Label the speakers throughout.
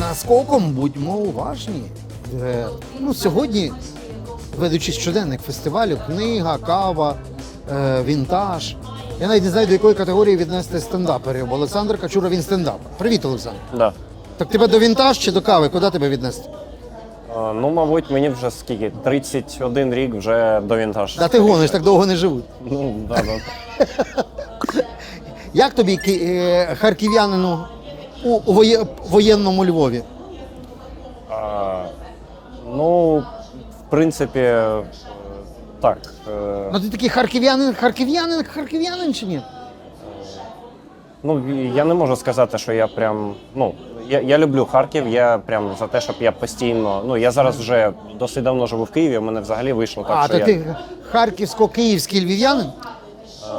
Speaker 1: Наскоком будьмо уважні. Е, Ну, сьогодні, ведучи щоденник фестивалю, книга, кава, е, вінтаж. Я навіть не знаю, до якої категорії віднести стендаперів, бо Олександр Качура він стендапер. Привіт, Олександр.
Speaker 2: Да.
Speaker 1: Так тебе до вінтаж чи до кави? Куди тебе віднести?
Speaker 2: Ну, мабуть, мені вже скільки? 31 рік вже до вінтаж.
Speaker 1: Да ти гониш, так довго не живуть.
Speaker 2: Ну, да, да.
Speaker 1: Як тобі ки- е, харків'янину у, у воє- воєнному Львові?
Speaker 2: А, ну, в принципі, е, так. е,
Speaker 1: Ну ти такий харків'янин, харків'янин, харків'янин чи ні?
Speaker 2: Ну, я не можу сказати, що я прям. Ну, я, я люблю Харків, я прям за те, щоб я постійно. Ну, я зараз вже досить давно живу в Києві, у мене взагалі вийшло так,
Speaker 1: а,
Speaker 2: що
Speaker 1: то
Speaker 2: я.
Speaker 1: ти харківсько-київський львів'янин?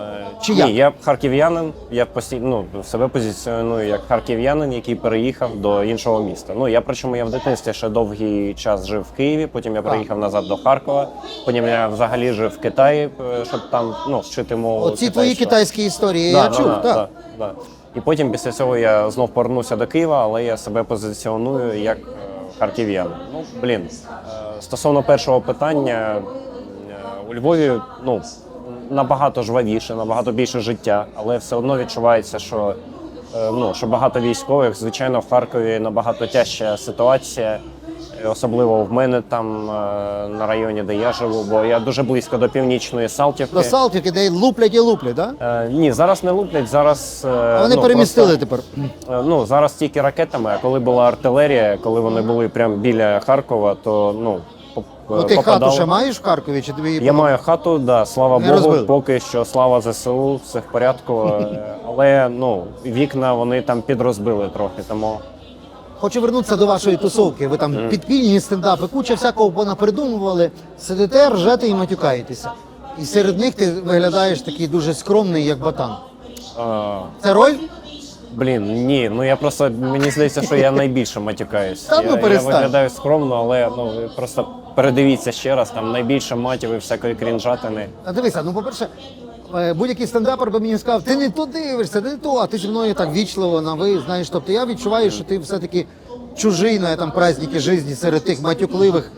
Speaker 2: Е,
Speaker 1: Чи
Speaker 2: Ні,
Speaker 1: як?
Speaker 2: я харків'янин, я постійно ну, себе позиціоную як харків'янин, який переїхав до іншого міста. Ну я причому я в дитинстві ще довгий час жив в Києві, потім я переїхав назад до Харкова. Потім я взагалі жив в Китаї, е, щоб там ну, вчити мову.
Speaker 1: Оці твої китайські історії,
Speaker 2: Да,
Speaker 1: я
Speaker 2: да,
Speaker 1: чув,
Speaker 2: да,
Speaker 1: так.
Speaker 2: да, да. І потім після цього я знов повернувся до Києва, але я себе позиціоную як е, харків'янин. Ну, блін, е, стосовно першого питання, у Львові ну, набагато жвавіше, набагато більше життя, але все одно відчувається, що, е, ну, що багато військових. Звичайно, в Харкові набагато тяжча ситуація. е, Особливо в мене там е, на районі, де я живу, бо я дуже близько до північної Салтівки.
Speaker 1: До Салтівки, де луплять і луплять, так?
Speaker 2: Е, ні, зараз не луплять. Зараз е,
Speaker 1: А вони
Speaker 2: ну,
Speaker 1: перемістили
Speaker 2: просто,
Speaker 1: тепер.
Speaker 2: е, ну зараз тільки ракетами. А коли була артилерія, коли вони були прямо біля Харкова, то ну
Speaker 1: Ну, ти
Speaker 2: попадало.
Speaker 1: хату ще маєш в Харкові, чи тобі її
Speaker 2: Я маю хату, да, слава
Speaker 1: Не
Speaker 2: Богу,
Speaker 1: розбили?
Speaker 2: поки що слава ЗСУ, все в порядку. Е, Але ну вікна вони там підрозбили трохи. Тому
Speaker 1: Хочу вернутися до вашої тусовки. Ви там підпільні стендапи, куча всякого понапридумували. Сидите, ржете і матюкаєтеся. І серед них ти виглядаєш такий дуже скромний, як батан.
Speaker 2: е,
Speaker 1: Це роль?
Speaker 2: блін, ні, ну я просто мені здається, що я найбільше матюкаюсь.
Speaker 1: Та ну,
Speaker 2: я, я
Speaker 1: перестань.
Speaker 2: виглядаю скромно, але ну просто передивіться ще раз, там найбільше матів і всякої крінжатини.
Speaker 1: А дивися, ну по-перше, е, будь-який стендапер би мені сказав, ти не то дивишся, ти не то, а ти зі мною так вічливо на ви, знаєш. Тобто я відчуваю, що ти все-таки чужий на там праздники житті серед тих матюкливих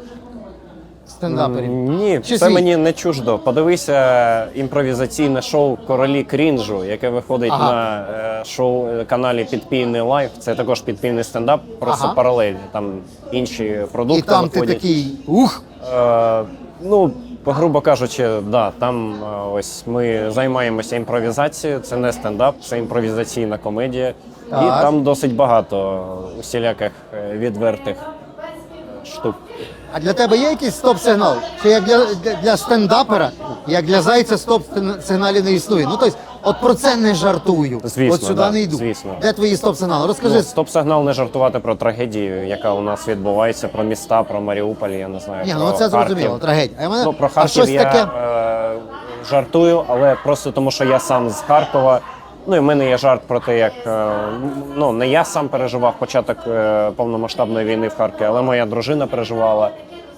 Speaker 1: стендаперів.
Speaker 2: Ні,
Speaker 1: Чи
Speaker 2: це
Speaker 1: свій?
Speaker 2: мені не чуждо. Подивися імпровізаційне шоу Королі крінжу, яке виходить
Speaker 1: Ага.
Speaker 2: на е, шоу е, каналі Підпільний Лайф. Це також підпільний стендап, просто
Speaker 1: Ага.
Speaker 2: паралельно. Там інші продукти
Speaker 1: І там ти
Speaker 2: виходять.
Speaker 1: такий ух.
Speaker 2: Е, ну, грубо кажучи, да, там е, ось ми займаємося імпровізацією. Це не стендап, це імпровізаційна комедія.
Speaker 1: Так.
Speaker 2: І там досить багато усіляких е, відвертих штук.
Speaker 1: А для тебе є якийсь стоп-сигнал? Чи як для, для, для стендапера, як для зайця стоп-сигналів не існує? Ну тобто, от про це не жартую.
Speaker 2: Звісно,
Speaker 1: от сюди
Speaker 2: да,
Speaker 1: не йду.
Speaker 2: звісно.
Speaker 1: Де твої стоп-сигнали? Розкажи.
Speaker 2: Ну, стоп-сигнал не жартувати про трагедію, яка у нас відбувається, про міста, про Маріуполь, я не знаю.
Speaker 1: Ні,
Speaker 2: про
Speaker 1: ну це
Speaker 2: Харків.
Speaker 1: зрозуміло, трагедія. А, мене-
Speaker 2: Ну, про
Speaker 1: а
Speaker 2: Харків
Speaker 1: щось
Speaker 2: я
Speaker 1: таке.
Speaker 2: е, жартую, але просто тому, що я сам з Харкова. Ну і в мене є жарт про те, як е, ну не я сам переживав початок е, повномасштабної війни в Харкові, але моя дружина переживала.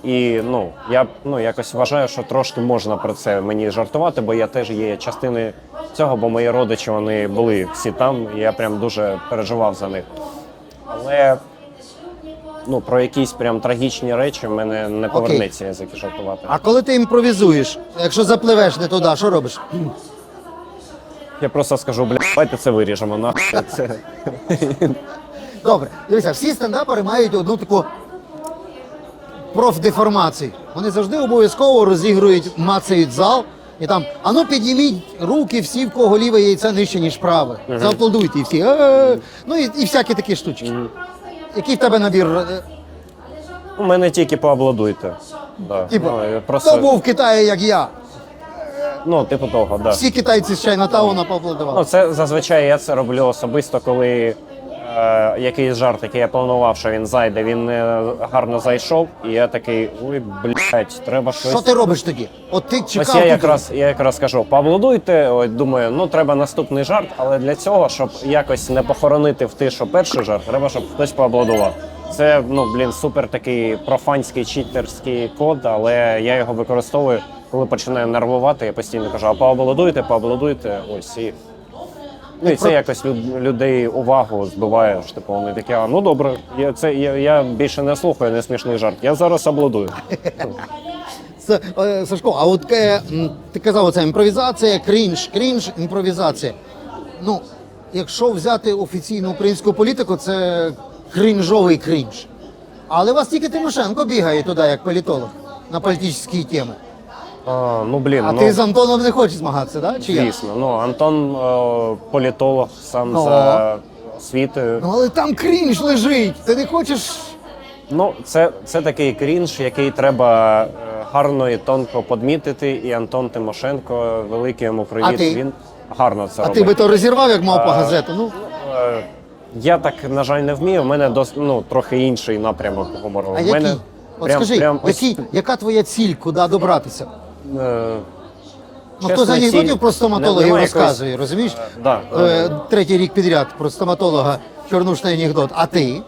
Speaker 2: І ну я ну якось вважаю, що трошки можна про це мені жартувати, бо я теж є частиною цього, бо мої родичі вони були всі там, і я прям дуже переживав за них. Але ну про якісь прям трагічні речі в мене не повернеться язик жартувати.
Speaker 1: А коли ти імпровізуєш, якщо запливеш не туди, що робиш?
Speaker 2: Я просто скажу, бля, давайте це виріжемо. нахуй. Це...
Speaker 1: Добре, дивися, всі стендапери мають одну таку профдеформацію. Вони завжди обов'язково розігрують, мацають зал. І там, а ну підніміть руки всі, в кого ліве яйце нижче, ніж праве. Зааплодуйте і всі. «Е-е-е». Ну і, і всякі такі штучки. Який в тебе набір? е,
Speaker 2: У мене тільки поаплодуйте. Да.
Speaker 1: Типу,
Speaker 2: ну, я
Speaker 1: хто був в Китаї, як я?
Speaker 2: Ну, типу того, да.
Speaker 1: Всі китайці з Чайнатауна поаплодували.
Speaker 2: Ну, це зазвичай я це роблю особисто, коли е, якийсь жарт, який я планував, що він зайде, він не гарно зайшов, і я такий, ой, блядь, треба щось.
Speaker 1: Що ти робиш тоді? От ти чекав.
Speaker 2: Ось я
Speaker 1: тут-
Speaker 2: якраз я якраз кажу, поаплодуйте. Ось думаю, ну треба наступний жарт, але для цього, щоб якось не похоронити в тишу перший жарт, треба, щоб хтось поаплодував. Це ну блін, супер такий профанський читерський код, але я його використовую, коли починаю нервувати. Я постійно кажу, а поаплодуйте, поаплодуйте. Ось і Ну і це якось люд- людей увагу збиває. що, Типу, вони такі, а ну добре, я, це, я, я більше не слухаю не смішний жарт. Я зараз обладую.
Speaker 1: Е, Сашко, а от е, ти казав, оце імпровізація, крінж, крінж, імпровізація. Ну, якщо взяти офіційну українську політику, це крінжовий крінж. Але у вас тільки Тимошенко бігає туди, як політолог, на політичні теми.
Speaker 2: А, ну блін,
Speaker 1: А
Speaker 2: ну,
Speaker 1: ти з Антоном не хочеш змагатися, так? Да? Чи як?
Speaker 2: звісно. Ну, Антон е, політолог сам
Speaker 1: Ну.
Speaker 2: за освітою.
Speaker 1: Ну, але там крінж лежить. Ти не хочеш.
Speaker 2: Ну, це, це такий крінж, який треба е, гарно і тонко подмітити. І Антон Тимошенко, великий йому привіт.
Speaker 1: А ти?
Speaker 2: Він гарно це
Speaker 1: А
Speaker 2: робить.
Speaker 1: ти би то розірвав, як мав по газету. Ну,
Speaker 2: Е, Я так, на жаль, не вмію. У мене дос, ну, трохи інший напрямок гумору.
Speaker 1: а
Speaker 2: У
Speaker 1: який?
Speaker 2: мене
Speaker 1: От
Speaker 2: прям-
Speaker 1: скажи,
Speaker 2: прям ось,
Speaker 1: який, яка твоя ціль, куди добратися?
Speaker 2: Е,
Speaker 1: Ну, хто з анекдотів
Speaker 2: ціль-
Speaker 1: про стоматологів
Speaker 2: немає
Speaker 1: розказує, розумієш?
Speaker 2: Да,
Speaker 1: Е, третій рік підряд про стоматолога чорнушний анекдот. А ти?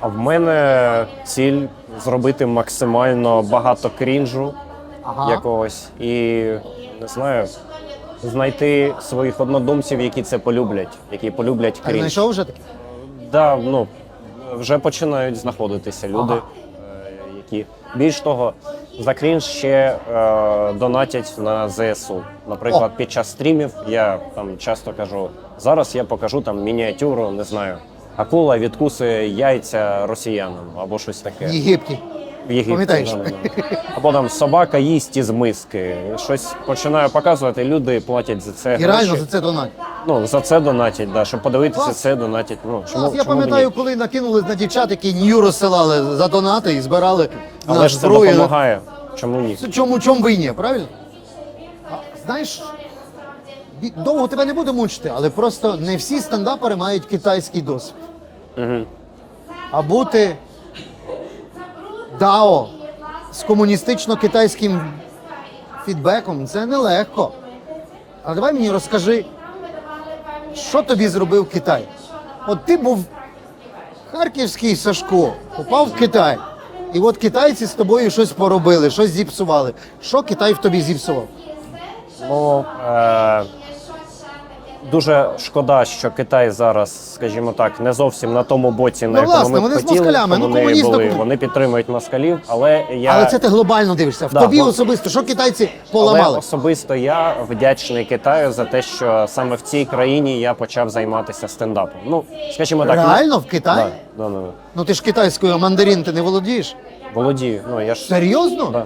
Speaker 2: А в мене ціль зробити максимально багато крінжу
Speaker 1: Ага.
Speaker 2: якогось і не знаю. Знайти своїх однодумців, які це полюблять, які полюблять
Speaker 1: А
Speaker 2: крінж.
Speaker 1: знайшов вже таке?
Speaker 2: Да, ну вже починають знаходитися люди,
Speaker 1: Ага.
Speaker 2: е, які більш того, за крінж ще е, донатять на ЗСУ. Наприклад, під час стрімів я там часто кажу: зараз я покажу там мініатюру, не знаю. Акула відкусує яйця росіянам або щось таке.
Speaker 1: Єгипті.
Speaker 2: В Єгипті,
Speaker 1: Пам'ятаєш?
Speaker 2: Або там собака їсть із миски. Щось починаю показувати, люди платять за це.
Speaker 1: І реально
Speaker 2: гроші.
Speaker 1: за це донать.
Speaker 2: Ну, за це донатять, да, щоб подивитися це, донатять. Ну, чому,
Speaker 1: я
Speaker 2: чому б ні?
Speaker 1: пам'ятаю, коли накинули на дівчат, які нью розсилали за донати і збирали
Speaker 2: Але
Speaker 1: на
Speaker 2: ж це
Speaker 1: зброю.
Speaker 2: допомагає. Чому ні?
Speaker 1: Це Чому чому ви ні, правильно? А, знаєш, бі- довго тебе не буду мучити, але просто не всі стендапери мають китайський досвід.
Speaker 2: Угу.
Speaker 1: А бути дао з комуністично-китайським фідбеком це нелегко. А давай мені розкажи, що тобі зробив Китай? От ти був харківський Сашко, попав в Китай. І от китайці з тобою щось поробили, щось зіпсували. Що Китай в тобі зіпсував?
Speaker 2: Ну, е, дуже шкода, що Китай зараз, скажімо так, не зовсім на тому боці, на
Speaker 1: Ну,
Speaker 2: якому
Speaker 1: власне,
Speaker 2: ми
Speaker 1: вони з москалями, ну,
Speaker 2: вони були. Вони підтримують москалів, але я
Speaker 1: Але це ти глобально дивишся. В
Speaker 2: Да,
Speaker 1: тобі
Speaker 2: бо-
Speaker 1: особисто, що китайці
Speaker 2: але
Speaker 1: поламали?
Speaker 2: особисто я вдячний Китаю за те, що саме в цій країні я почав займатися стендапом. Ну, скажімо так,
Speaker 1: Реально в Китаї?
Speaker 2: Да, да, да, да.
Speaker 1: Ну ти ж китайською мандарин ти не володієш?
Speaker 2: володію. Ну я ж
Speaker 1: Серйозно?
Speaker 2: Да.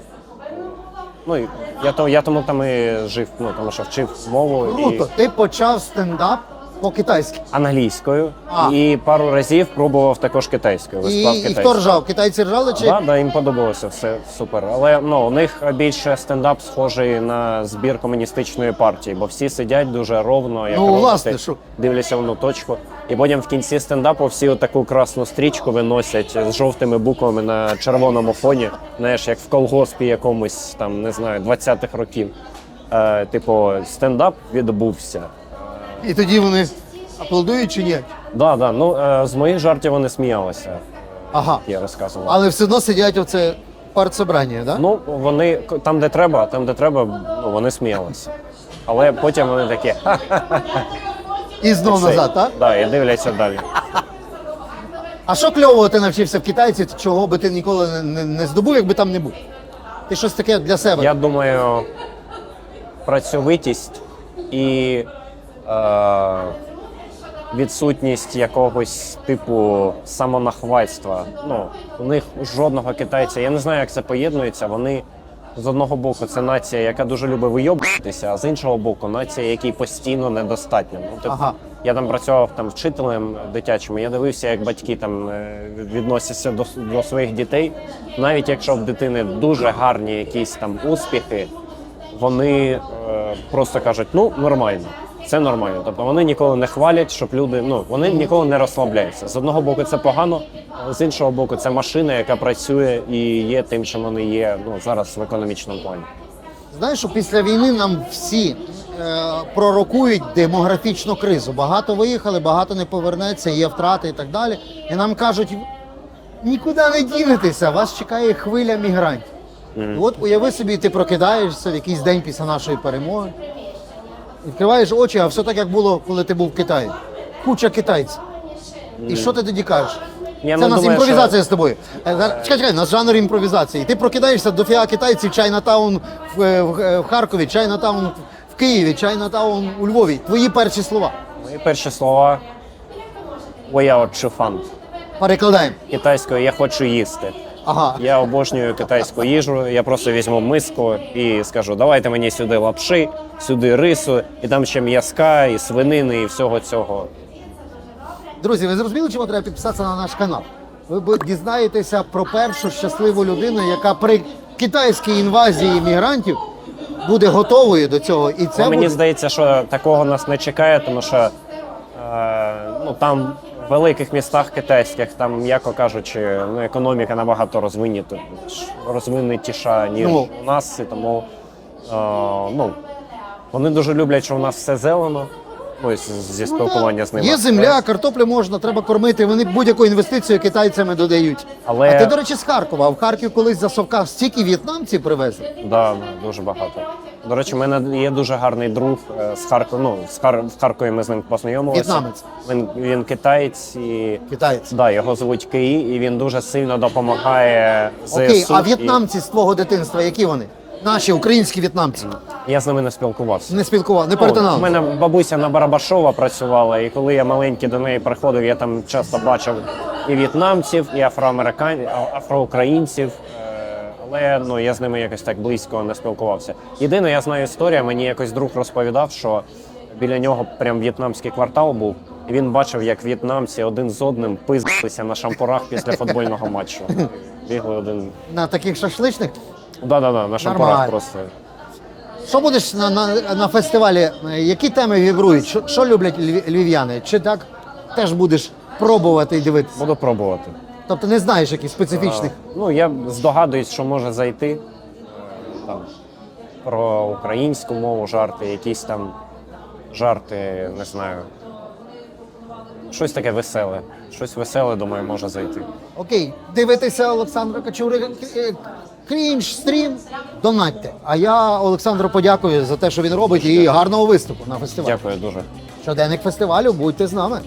Speaker 2: Ну, і я, то, я тому там і жив, ну, тому що вчив мову
Speaker 1: Круто,
Speaker 2: і
Speaker 1: ти почав стендап по-китайськи.
Speaker 2: англійською
Speaker 1: А.
Speaker 2: і пару разів пробував також китайською.
Speaker 1: І,
Speaker 2: Виступав
Speaker 1: і хто
Speaker 2: китайською.
Speaker 1: ржав? Китайці ржали чи?
Speaker 2: Да, да, їм подобалося все супер. Але ну, у них більше стендап схожий на збір комуністичної партії, бо всі сидять дуже ровно, як
Speaker 1: Ну,
Speaker 2: роботи,
Speaker 1: власне, що?
Speaker 2: дивляться в одну точку. І потім в кінці стендапу всі таку красну стрічку виносять з жовтими буквами на червоному фоні. Знаєш, як в колгоспі якомусь там, не знаю, 20-х років. Е, типу, стендап відбувся.
Speaker 1: І тоді вони аплодують чи ні?
Speaker 2: Да, да, ну е, з моїх жартів вони сміялися.
Speaker 1: Ага.
Speaker 2: Я розказував.
Speaker 1: Але все одно сидять оце партсобрання, да?
Speaker 2: Ну, вони там, де треба, там, де треба, ну, вони сміялися. Але потім вони такі
Speaker 1: І знов
Speaker 2: все».
Speaker 1: назад, так?
Speaker 2: Да, і дивляться далі.
Speaker 1: А що кльового ти навчився в китайці, чого би ти ніколи не, не, не здобув, якби там не був? Ти щось таке для себе.
Speaker 2: Я думаю, працьовитість і е, відсутність якогось типу самонахвальства. Ну, у них жодного китайця. Я не знаю, як це поєднується. Вони з одного боку це нація, яка дуже любить вийобуватися, а з іншого боку, нація, якій постійно недостатньо. Ну, типу,
Speaker 1: Ага.
Speaker 2: Я там працював там вчителем дитячим. Я дивився, як батьки там е, відносяться до, до своїх дітей. Навіть якщо в дитини дуже гарні якісь там успіхи, вони е, просто кажуть, ну нормально, це нормально. Тобто вони ніколи не хвалять, щоб люди ну вони ніколи не розслабляються. З одного боку, це погано, з іншого боку, це машина, яка працює і є тим, що вони є ну зараз в економічному плані.
Speaker 1: Знаєш, що після війни нам всі е, пророкують демографічну кризу. Багато виїхали, багато не повернеться, є втрати і так далі. І нам кажуть, нікуди не дінетеся, вас чекає хвиля мігрантів. І от уяви собі, ти прокидаєшся в якийсь день після нашої перемоги. Відкриваєш очі, а все так, як було, коли ти був в Китаї. Куча китайців. І що ти тоді кажеш?
Speaker 2: Я
Speaker 1: Це
Speaker 2: не
Speaker 1: у нас
Speaker 2: думаю,
Speaker 1: імпровізація з тобою. Е, зараз- Чекай, чекай, у нас жанр імпровізації. Ти прокидаєшся до фіа китайців, Чайнатаун в, е, в, е, в Харкові, Чайнатаун в Києві, Чайнатаун у Львові. Твої перші слова.
Speaker 2: Мої перші слова «Воя чуфан.
Speaker 1: Перекладаємо.
Speaker 2: Китайською я хочу їсти.
Speaker 1: Ага.
Speaker 2: Я обожнюю китайську їжу. Я просто візьму миску і скажу: давайте мені сюди лапши, сюди рису, і там ще м'язка, і свинини, і всього цього.
Speaker 1: Друзі, ви зрозуміли, чому треба підписатися на наш канал? Ви дізнаєтеся про першу щасливу людину, яка при китайській інвазії мігрантів буде готовою до цього. І це
Speaker 2: мені
Speaker 1: буде...
Speaker 2: здається, що такого нас не чекає, тому що е, ну, там великих містах китайських, там, м'яко кажучи, ну, економіка набагато розвинута, розвинутіша, ніж
Speaker 1: Ну.
Speaker 2: у нас. І тому е, ну, вони дуже люблять, що у нас все зелено. Ну, зі спілкування з ними.
Speaker 1: Є земля, картоплю можна, треба кормити. Вони будь-яку інвестицію китайцями додають.
Speaker 2: Але-
Speaker 1: А ти, до речі, з Харкова. А в Харків колись за совка стільки в'єтнамців привезли.
Speaker 2: Да, дуже багато. До речі, у мене є дуже гарний друг е, з Харкова. Ну, з Хар... в Харкові ми з ним познайомилися.
Speaker 1: В'єтнамець.
Speaker 2: Він, він китаєць і
Speaker 1: Китайці.
Speaker 2: да, його звуть Киї, і він дуже сильно допомагає ЗСУ.
Speaker 1: Окей, а
Speaker 2: і
Speaker 1: в'єтнамці з твого дитинства, які вони? Наші українські в'єтнамці.
Speaker 2: Я з ними не спілкувався.
Speaker 1: Не спілкував, не
Speaker 2: У мене бабуся на Барабашова працювала, і коли я маленький до неї приходив, я там часто бачив і в'єтнамців, і афроамерикан... а- афроукраїнців. Е, Але ну я з ними якось так близько не спілкувався. Єдине, я знаю історія, мені якось друг розповідав, що біля нього прям в'єтнамський квартал був. І він бачив, як в'єтнамці один з одним пиздилися на шампурах після футбольного матчу. Бігли один.
Speaker 1: На таких шашличних.
Speaker 2: Да-да-да, на шампурах
Speaker 1: Нормально.
Speaker 2: просто.
Speaker 1: Що будеш на, на, на фестивалі? Е, Які теми вібрують? Що, що люблять львів- львів'яни? Чи так теж будеш пробувати і дивитися?
Speaker 2: Буду пробувати.
Speaker 1: Тобто не знаєш якихось специфічних.
Speaker 2: Ну, я здогадуюсь, що може зайти е, там, про українську мову жарти, якісь там жарти, не знаю. Щось таке веселе. Щось веселе, думаю, може зайти.
Speaker 1: Окей, дивитися Олександра Качури е, крінж стрім, донатьте. А я Олександру подякую за те, що він робить, і гарного виступу на фестивалі.
Speaker 2: Дякую дуже.
Speaker 1: Щоденник фестивалю, будьте з нами.